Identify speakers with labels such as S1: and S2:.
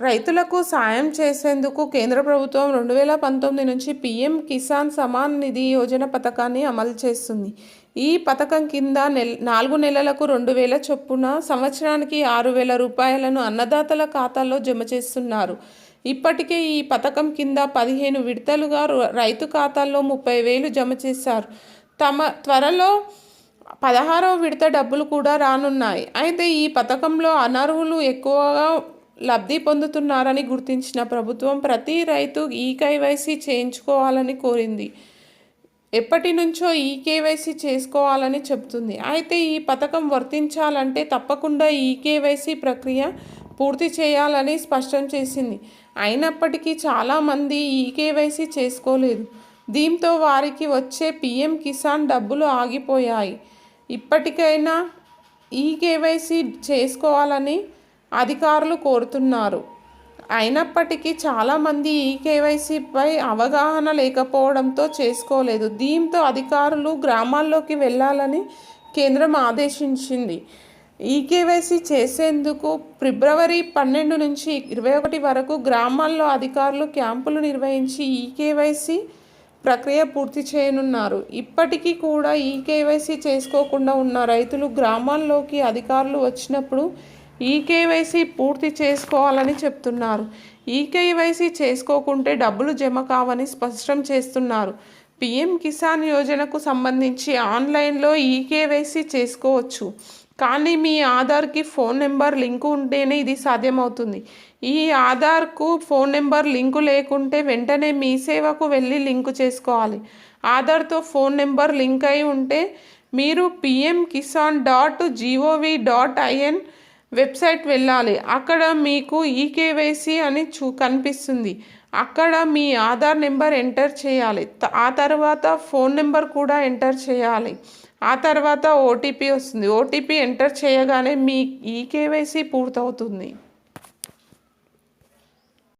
S1: రైతులకు సాయం చేసేందుకు కేంద్ర ప్రభుత్వం రెండు వేల పంతొమ్మిది నుంచి పీఎం కిసాన్ సమాన్ నిధి యోజన పథకాన్ని అమలు చేస్తుంది. ఈ పథకం కింద నెల నాలుగు నెలలకు రెండు వేల చొప్పున సంవత్సరానికి ఆరు వేల రూపాయలను అన్నదాతల ఖాతాల్లో జమ చేస్తున్నారు. ఇప్పటికే ఈ పథకం కింద పదిహేను విడతలుగా రైతు ఖాతాల్లో ముప్పై వేలు జమ చేశారు. తమ త్వరలో పదహారవ విడత డబ్బులు కూడా రానున్నాయి. అయితే ఈ పథకంలో అనర్హులు ఎక్కువగా లబ్ధి పొందుతున్నారని గుర్తించిన ప్రభుత్వం ప్రతి రైతు ఈ కేవైసీ చేయించుకోవాలని కోరింది. ఎప్పటి నుంచో ఈ కేవైసీ చేసుకోవాలని చెబుతుంది. అయితే ఈ పథకం వర్తించాలంటే తప్పకుండా ఈ కేవైసీ ప్రక్రియ పూర్తి చేయాలని స్పష్టం చేసింది. అయినప్పటికీ చాలామంది ఈ కేవైసీ చేసుకోలేదు. దీంతో వారికి వచ్చే పీఎం కిసాన్ డబ్బులు ఆగిపోయాయి. ఇప్పటికైనా ఈ కేవైసీ చేసుకోవాలని అధికారులు కోరుతున్నారు. అయినప్పటికీ చాలామంది ఈ కేవైసీపై అవగాహన లేకపోవడంతో చేసుకోలేదు. దీంతో అధికారులు గ్రామాల్లోకి వెళ్ళాలని కేంద్రం ఆదేశించింది. ఈ కేవైసీ చేసేందుకు ఫిబ్రవరి పన్నెండు నుంచి ఇరవై ఒకటి వరకు గ్రామాల్లో అధికారులు క్యాంపులు నిర్వహించి ఈ కేవైసీ ప్రక్రియ పూర్తి చేయనున్నారు. ఇప్పటికీ కూడా ఈ కేవైసీ చేసుకోకుండా ఉన్న రైతులు గ్రామాల్లోకి అధికారులు వచ్చినప్పుడు ఈ కేవైసీ పూర్తి చేసుకోవాలని చెప్తున్నారు. ఈ కేవైసీ చేసుకోకుంటే డబ్బులు జమ కావని స్పష్టం చేస్తున్నారు. పిఎం కిసాన్ యోజనకు సంబంధించి ఆన్లైన్లో ఈ కేవైసీ చేసుకోవచ్చు. కానీ మీ ఆధార్కి ఫోన్ నెంబర్ లింకు ఉంటేనే ఇది సాధ్యమవుతుంది. ఈ ఆధార్కు ఫోన్ నెంబర్ లింకు లేకుంటే వెంటనే మీ సేవకు వెళ్ళి లింకు చేసుకోవాలి. ఆధార్తో ఫోన్ నెంబర్ లింక్ అయి ఉంటే మీరు PM Kisan dot GOV dot IN website వెళ్ళాలి. అక్కడ మీకు ఈకేవైసీ అని చూ కనిపిస్తుంది. అక్కడ మీ ఆధార్ నెంబర్ ఎంటర్ చేయాలి. ఆ తర్వాత ఫోన్ నెంబర్ కూడా ఎంటర్ చేయాలి. ఆ తర్వాత ఓటీపీ వస్తుంది. ఓటీపీ ఎంటర్ చేయగానే మీ ఈకేవైసీ పూర్తవుతుంది.